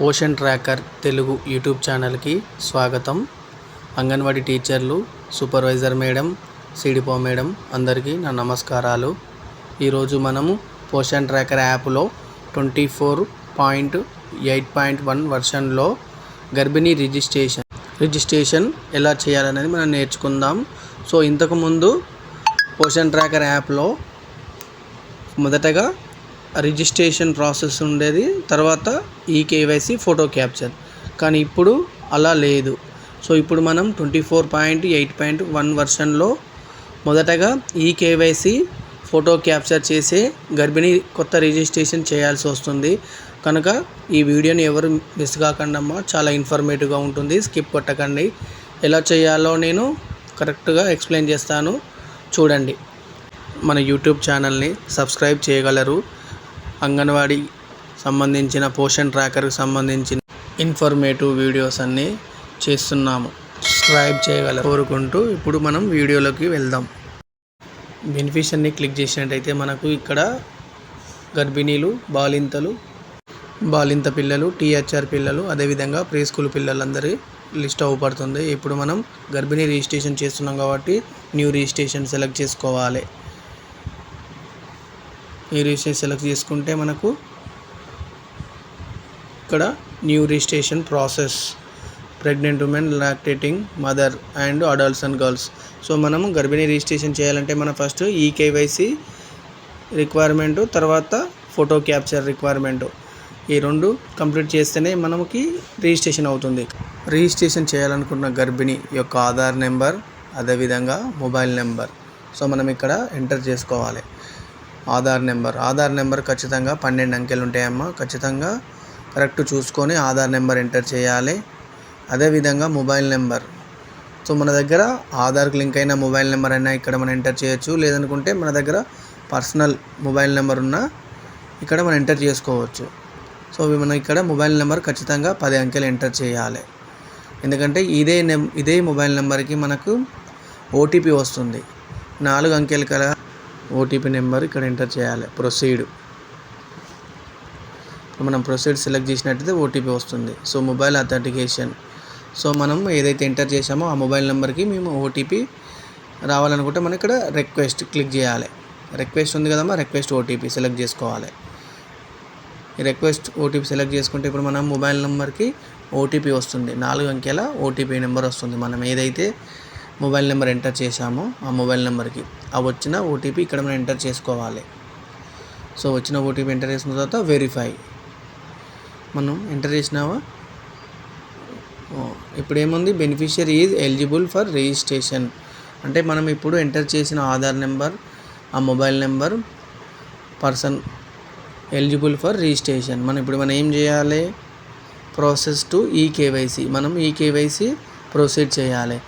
Poshan tracker Telugu YouTube ఛానల్కి స్వాగతం. అంగన్వాడీ టీచర్లు సూపర్వైజర్ మేడం సిడిపో మేడం అందరికీ నా నమస్కారాలు. ఈరోజు మనము పోషన్ ట్రాకర్ యాప్లో twenty four point eight point one వర్షన్లో గర్భిణీ రిజిస్ట్రేషన్ రిజిస్ట్రేషన్ ఎలా చేయాలనేది మనం నేర్చుకుందాం. సో ఇంతకుముందు పోషన్ ట్రాకర్ యాప్లో మొదటగా రిజిస్ట్రేషన్ ప్రాసెస్ ఉండేది. తర్వాత ఈ కేవైసీ ఫోటో క్యాప్చర్. కానీ ఇప్పుడు అలా లేదు. సో ఇప్పుడు మనం twenty four point eight point one వర్షన్లో మొదటగా ఈ కేవైసీ ఫోటో క్యాప్చర్ చేసే గర్భిణీ కొత్త రిజిస్ట్రేషన్ చేయాల్సి వస్తుంది. కనుక ఈ వీడియోని ఎవరు మిస్ కాకుండా అమ్మా చాలా ఇన్ఫర్మేటివ్గా ఉంటుంది. స్కిప్ కొట్టకండి. ఎలా చేయాలో నేను కరెక్ట్గా ఎక్స్ప్లెయిన్ చేస్తాను. చూడండి. మన యూట్యూబ్ ఛానల్ని సబ్స్క్రైబ్ చేయగలరు. అంగన్వాడీ సంబంధించిన పోషన్ ట్రాకర్కి సంబంధించిన ఇన్ఫర్మేటివ్ వీడియోస్ అన్నీ చేస్తున్నాము. సబ్స్క్రైబ్ చేయగల కోరుకుంటూ ఇప్పుడు మనం వీడియోలోకి వెళ్దాం. బెనిఫిషియర్ని క్లిక్ చేసినట్టయితే మనకు ఇక్కడ గర్భిణీలు బాలింతలు బాలింత పిల్లలు టీహెచ్ఆర్ పిల్లలు అదేవిధంగా ప్రీ స్కూల్ పిల్లలందరి లిస్ట్ అవ్వబడుతుంది ఇప్పుడు మనం గర్భిణీ రిజిస్ట్రేషన్ చేస్తున్నాం కాబట్టి న్యూ రిజిస్ట్రేషన్ సెలెక్ట్ చేసుకోవాలి. ఈ రిజిస్ట్రేషన్ సెలెక్ట్ చేసుకుంటే మనకు ఇక్కడ new registration process pregnant women lactating mother and adults and girls so మనము గర్భిణీ రిజిస్ట్రేషన్ చేయాలంటే మనం ఫస్ట్ ఈ కేవైసీ రిక్వైర్మెంటు తర్వాత ఫోటో క్యాప్చర్ రిక్వైర్మెంటు ఈ రెండు కంప్లీట్ చేస్తేనే మనకి రిజిస్ట్రేషన్ అవుతుంది. రిజిస్ట్రేషన్ చేయాలనుకున్న గర్భిణి యొక్క ఆధార్ నెంబర్ అదేవిధంగా మొబైల్ నెంబర్ సో మనం ఇక్కడ ఎంటర్ చేసుకోవాలి. ఆధార్ నెంబర్. ఆధార్ నెంబర్ ఖచ్చితంగా పన్నెండు అంకెలు ఉంటాయమ్మా. ఖచ్చితంగా కరెక్ట్ చూసుకొని ఆధార్ నెంబర్ ఎంటర్ చేయాలి. అదేవిధంగా మొబైల్ నెంబర్. సో మన దగ్గర ఆధార్కి లింక్ అయిన మొబైల్ నెంబర్ అయినా ఇక్కడ మనం ఎంటర్ చేయొచ్చు. లేదనుకుంటే మన దగ్గర పర్సనల్ మొబైల్ నెంబర్ ఉన్నా ఇక్కడ మనం ఎంటర్ చేసుకోవచ్చు. సో మనం ఇక్కడ మొబైల్ నెంబర్ ఖచ్చితంగా పది అంకెలు ఎంటర్ చేయాలి. ఎందుకంటే ఇదే నెం ఇదే మొబైల్ నెంబర్కి మనకు ఓటీపీ వస్తుంది. నాలుగు అంకెలు కల ఓటీపీ నెంబర్ ఇక్కడ ఎంటర్ చేయాలి. ప్రొసీడ్. మనం ప్రొసీడ్ సెలెక్ట్ చేసినట్టయితే ఓటీపీ వస్తుంది. So mobile authentication. సో మనం ఏదైతే ఎంటర్ చేసామో ఆ మొబైల్ నెంబర్కి మేము ఓటీపీ రావాలనుకుంటే మనం ఇక్కడ రిక్వెస్ట్ క్లిక్ చేయాలి. రిక్వెస్ట్ ఉంది కదమ్మా రిక్వెస్ట్ ఓటీపీ సెలెక్ట్ చేసుకోవాలి. రిక్వెస్ట్ ఓటీపీ సెలెక్ట్ చేసుకుంటే ఇప్పుడు మనం మొబైల్ నెంబర్కి ఓటీపీ వస్తుంది. నాలుగు అంకెల ఓటీపీ నెంబర్ వస్తుంది. మనం ఏదైతే మొబైల్ నెంబర్ ఎంటర్ చేశామో. ఆ మొబైల్ నెంబర్కి ఆ వచ్చిన ఓటీపీ ఇక్కడ మనం ఎంటర్ చేసుకోవాలి. సో వచ్చిన ఓటీపీ ఎంటర్ చేసిన తర్వాత వెరిఫై మనం ఎంటర్ చేసినావా? ఇప్పుడు ఏముంది beneficiary is eligible for registration అంటే మనం ఇప్పుడు ఎంటర్ చేసిన ఆధార్ నెంబర్ ఆ mobile number person eligible for registration మనం ఇప్పుడు మనం ఏం చేయాలి? ప్రాసెస్ టు ఈ కేవైసీ మనం ఈ కేవైసీ ప్రొసీడ్ చేయాలి.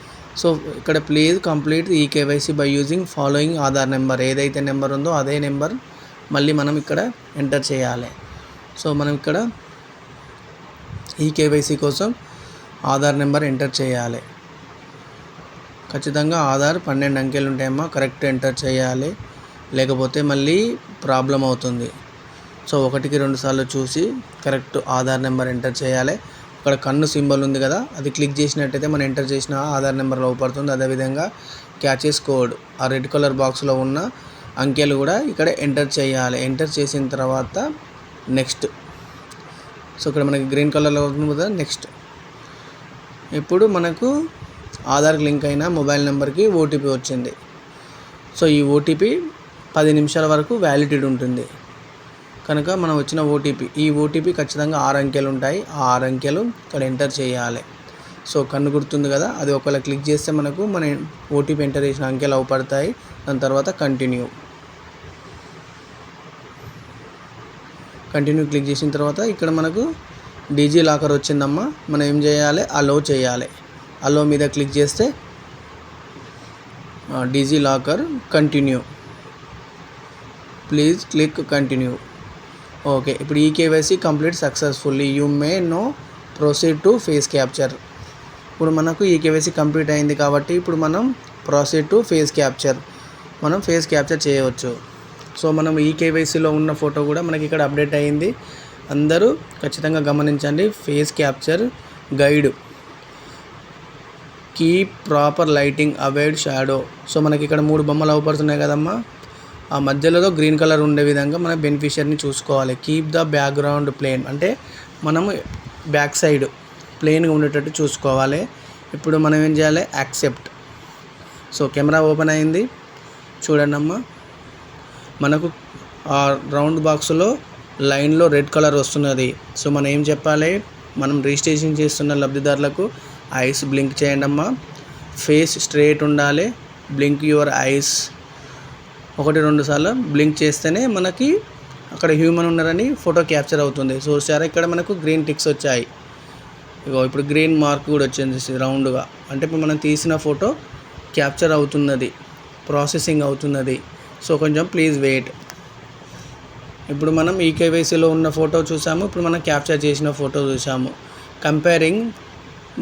సో ఇక్కడ please complete E KYC by using following Aadhaar number. ఏదైతే నెంబర్ ఉందో అదే నెంబర్ మళ్ళీ మనం ఇక్కడ ఎంటర్ చేయాలి. సో మనం ఇక్కడ ఈ కేవైసీ కోసం ఆధార్ నెంబర్ ఎంటర్ చేయాలి. ఖచ్చితంగా ఆధార్ పన్నెండు అంకెలు ఉంటాయమ్మా. కరెక్ట్ ఎంటర్ చేయాలి. లేకపోతే మళ్ళీ ప్రాబ్లం అవుతుంది. సో ఒకటికి రెండు సార్లు చూసి కరెక్ట్ ఆధార్ నెంబర్ ఎంటర్ చేయాలి. అక్కడ కన్ను సింబల్ ఉంది కదా అది క్లిక్ చేసినట్టయితే మనం ఎంటర్ చేసిన ఆధార్ నెంబర్ లోపడుతుంది అదేవిధంగా క్యాచెస్ కోడ్ ఆ రెడ్ కలర్ బాక్స్లో ఉన్న అంకెలు కూడా ఇక్కడ ఎంటర్ చేయాలి. ఎంటర్ చేసిన తర్వాత నెక్స్ట్. సో ఇక్కడ మనకి గ్రీన్ కలర్లో ఉంది కదా నెక్స్ట్. ఇప్పుడు మనకు ఆధార్కి లింక్ అయిన మొబైల్ నెంబర్కి ఓటీపీ వచ్చింది. సో ఈ ఓటీపీ పది నిమిషాల వరకు వ్యాలిడిటీ ఉంటుంది. కనుక మనం వచ్చిన ఓటీపీ ఈ ఓటీపీ ఖచ్చితంగా ఆరు అంకెలు ఉంటాయి. ఆ ఆరు అంకెలు ఇక్కడ ఎంటర్ చేయాలి. సో కన్ను గుర్తుంది కదా? అది ఒకవేళ క్లిక్ చేస్తే మనకు మన ఓటీపీ ఎంటర్ చేసిన అంకెలు అవపడతాయి దాని తర్వాత కంటిన్యూ కంటిన్యూ క్లిక్ చేసిన తర్వాత ఇక్కడ మనకు డీజీ లాకర్ వచ్చిందమ్మా. మనం ఏం చేయాలి? అలో చేయాలి. అలో మీద క్లిక్ చేస్తే Digi locker continue please click continue okay ఇప్పుడు E KYC complete successfully. You may now proceed to face capture ఇప్పుడు మనకు ఈ కేవైసీ కంప్లీట్ అయింది కాబట్టి ఇప్పుడు మనం ప్రొసీడ్ టు ఫేస్ క్యాప్చర్ మనం ఫేస్ క్యాప్చర్ చేయవచ్చు. సో మనం ఈ కేవైసీలో ఉన్న ఫోటో కూడా మనకి ఇక్కడ అప్డేట్ అయ్యింది అందరూ ఖచ్చితంగా గమనించండి. Face capture guide keep proper lighting avoid shadow so మనకి ఇక్కడ మూడు బొమ్మలు అవపడుతున్నాయి కదమ్మా. ఆ మధ్యలో గ్రీన్ కలర్ ఉండే విధంగా మన బెనిఫిషియర్ని చూసుకోవాలి. కీప్ ద బ్యాక్గ్రౌండ్ ప్లేన్ అంటే మనము బ్యాక్ సైడ్ ప్లేన్గా ఉండేటట్టు చూసుకోవాలి. ఇప్పుడు మనం ఏం చేయాలి? యాక్సెప్ట్ సో కెమెరా ఓపెన్ అయింది. చూడండి అమ్మ. మనకు ఆ రౌండ్ బాక్స్లో లైన్లో రెడ్ కలర్ వస్తున్నది. సో మనం ఏం చెప్పాలి? మనం రిజిస్ట్రేషన్ చేస్తున్న లబ్ధిదారులకు ఐస్ బ్లింక్ చేయండి అమ్మా. ఫేస్ స్ట్రేట్ ఉండాలి. బ్లింక్ యువర్ ఐస్ ఒకటి రెండు సార్లు బ్లింక్ చేస్తేనే మనకి అక్కడ హ్యూమన్ ఉన్నారని ఫోటో క్యాప్చర్ అవుతుంది. సో సార్ ఇక్కడ మనకు గ్రీన్ టిక్స్ వచ్చాయి. ఇగో ఇప్పుడు గ్రీన్ మార్క్ కూడా వచ్చింది రౌండ్గా. అంటే ఇప్పుడు మనం తీసిన ఫోటో క్యాప్చర్ అవుతున్నది ప్రాసెసింగ్ అవుతున్నది. సో కొంచెం ప్లీజ్ వెయిట్. ఇప్పుడు మనం ఈ కేవైసీలో ఉన్న ఫోటో చూసాము ఇప్పుడు మనం క్యాప్చర్ చేసిన ఫోటో చూసాము. Comparing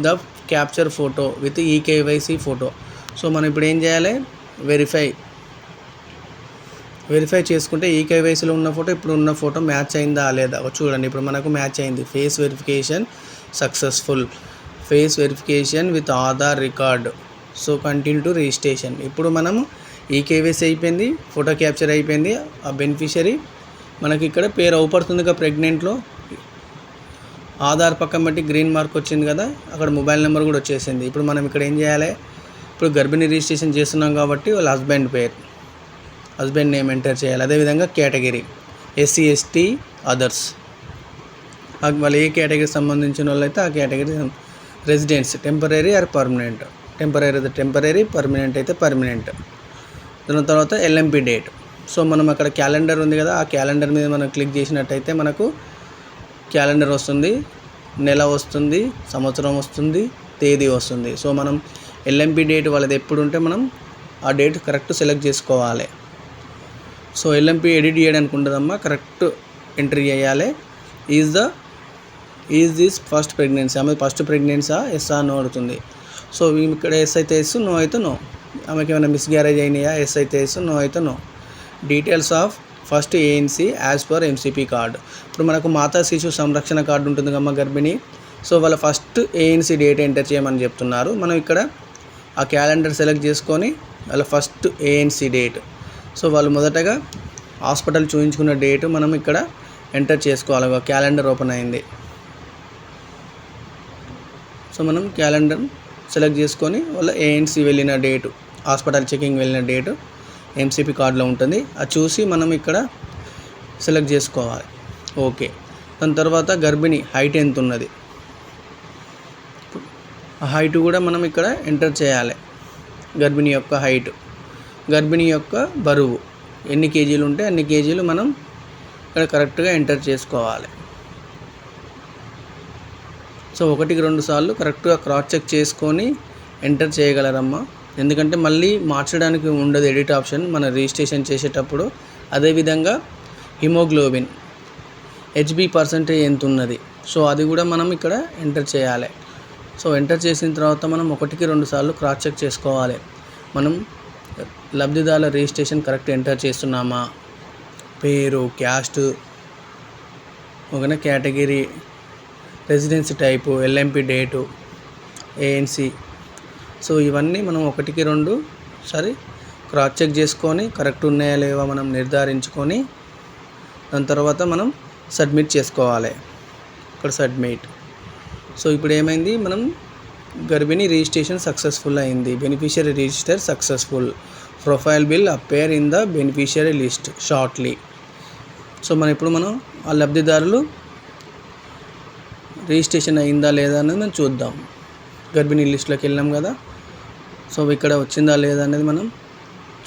the capture photo with E KYC photo. So మనం ఇప్పుడు ఏం చేయాలి? వెరిఫై వెరిఫై చేసుకుంటే ఈ కేవైసీలో ఉన్న ఫోటో ఇప్పుడు ఉన్న ఫోటో మ్యాచ్ అయిందా లేదా? చూడండి ఇప్పుడు మనకు మ్యాచ్ అయింది. Face verification successful face verification with Aadhaar record so continue to registration ఇప్పుడు మనము ఈ కేవైసీ అయిపోయింది ఫోటో క్యాప్చర్ అయిపోయింది ఆ బెనిఫిషరీ మనకి ఇక్కడ పేరు అవుపడుతుందిగా ప్రెగ్నెంట్లో ఆధార్ పక్కన బట్టి గ్రీన్ మార్క్ వచ్చింది కదా అక్కడ మొబైల్ నెంబర్ కూడా వచ్చేసింది. ఇప్పుడు మనం ఇక్కడ ఏం చేయాలి? ఇప్పుడు గర్భిణీ రిజిస్ట్రేషన్ చేస్తున్నాం కాబట్టి వాళ్ళ హస్బెండ్ పేరు. హస్బెండ్ నేమ్ ఎంటర్ చేయాలి. అదేవిధంగా కేటగిరీ. ఎస్సీ ఎస్టీ అదర్స్ వాళ్ళు ఏ కేటగిరీకి సంబంధించిన వాళ్ళైతే ఆ category residence temporary or permanent temporary అయితే టెంపరీ పర్మనెంట్ అయితే పర్మనెంట్ దాని తర్వాత ఎల్ఎంపి డేట్ సో మనం అక్కడ క్యాలెండర్ ఉంది కదా ఆ క్యాలెండర్ మీద మనం క్లిక్ చేసినట్టయితే మనకు క్యాలెండర్ వస్తుంది నెల వస్తుంది సంవత్సరం వస్తుంది తేదీ వస్తుంది. సో మనం ఎల్ఎంపి డేట్ వాళ్ళది ఎప్పుడు ఉంటే మనం ఆ డేట్ కరెక్ట్ సెలెక్ట్ చేసుకోవాలి. సో ఎల్ఎంపి ఎడిట్ చేయడానికి ఉండదమ్మా కరెక్ట్ ఎంట్రీ చేయాలి. Is the is this first pregnancy ఆమె ఫస్ట్ ప్రెగ్నెన్సా ఎస్ ఆ నో అడుగుతుంది. సో ఇక్కడ ఎస్ అయితే ఎస్ నో అయితే నో ఆమెకి ఏమైనా మిస్గ్యారేజ్ అయినాయా? ఎస్ అయితే ఎస్ నో అయితే no details of first ANC as per MCP card ఇప్పుడు మనకు మాతా శిశు సంరక్షణ కార్డు ఉంటుంది కమ్మ గర్భిణి. సో వాళ్ళ ఫస్ట్ ఏఎన్సీ డేట్ ఎంటర్ చేయమని చెప్తున్నారు. మనం ఇక్కడ ఆ క్యాలెండర్ సెలెక్ట్ చేసుకొని వాళ్ళ ఫస్ట్ ఏఎన్సీ డేట్ సో వాళ్ళు మొదటగా హాస్పిటల్ చూపించుకున్న డేట్ మనం ఇక్కడ ఎంటర్ చేసుకోవాలి. ఒక క్యాలెండర్ ఓపెన్ అయింది. సో మనం క్యాలెండర్ సెలెక్ట్ చేసుకొని వాళ్ళ ఏఎన్సీ వెళ్ళిన డేటు హాస్పిటల్ చెకింగ్ వెళ్ళిన డేటు ఎంసీపీ కార్డులో ఉంటుంది. అది చూసి మనం ఇక్కడ సెలెక్ట్ చేసుకోవాలి. ఓకే. దాని తర్వాత గర్భిణి హైట్ ఎంత ఉన్నది? ఆ హైట్ కూడా మనం ఇక్కడ ఎంటర్ చేయాలి. గర్భిణి యొక్క హైట్. గర్భిణి యొక్క బరువు. ఎన్ని కేజీలు ఉంటే అన్ని కేజీలు మనం ఇక్కడ కరెక్ట్గా ఎంటర్ చేసుకోవాలి. సో ఒకటికి రెండు సార్లు కరెక్ట్గా క్రాస్ చెక్ చేసుకొని ఎంటర్ చేయగలరమ్మా. ఎందుకంటే మళ్ళీ మార్చడానికి ఉండదు ఎడిట్ ఆప్షన్. మన రిజిస్ట్రేషన్ చేసేటప్పుడు అదేవిధంగా హిమోగ్లోబిన్ హెచ్బి పర్సంటేజ్ ఎంత ఉన్నది. సో అది కూడా మనం ఇక్కడ ఎంటర్ చేయాలి. సో ఎంటర్ చేసిన తర్వాత మనం ఒకటికి రెండు సార్లు క్రాస్ చెక్ చేసుకోవాలి. మనం లబ్ధిదారుల రిజిస్ట్రేషన్ కరెక్ట్ ఎంటర్ చేస్తున్నామా? పేరు క్యాస్ట్ ఒక category residency type LMP date ANC. So ఇవన్నీ మనం ఒకటికి రెండు సారీ క్రాస్ చెక్ చేసుకొని కరెక్ట్ ఉన్నాయా లేవా మనం నిర్ధారించుకొని దాని తర్వాత మనం సబ్మిట్ చేసుకోవాలి. ఇక్కడ సబ్మిట్. సో ఇప్పుడు ఏమైంది? మనం గర్భిణి రిజిస్ట్రేషన్ సక్సెస్ఫుల్ అయింది. Beneficiary register successful. Profile will appear in the beneficiary list shortly. So మనం ఇప్పుడు మనం ఆ లబ్ధిదారులు రిజిస్ట్రేషన్ అయిందా లేదా అనేది మనం చూద్దాం. గర్భిణీ లిస్టులోకి వెళ్ళాం కదా. సో ఇక్కడ వచ్చిందా లేదా అనేది మనం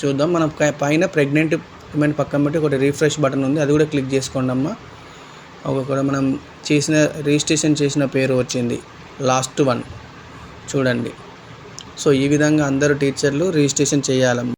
చూద్దాం. మనం పై- పైన ప్రెగ్నెంట్ ఉమెన్ పక్కన పెట్టి ఒకటి రీఫ్రెష్ బటన్ ఉంది. అది కూడా క్లిక్ చేసుకోండి అమ్మ. ఒక మనం చేసిన రిజిస్ట్రేషన్ చేసిన పేరు వచ్చింది. Last one. చూడండి. సో ఈ విధంగా అందరూ టీచర్లు రిజిస్ట్రేషన్ చేయాలమ్మ.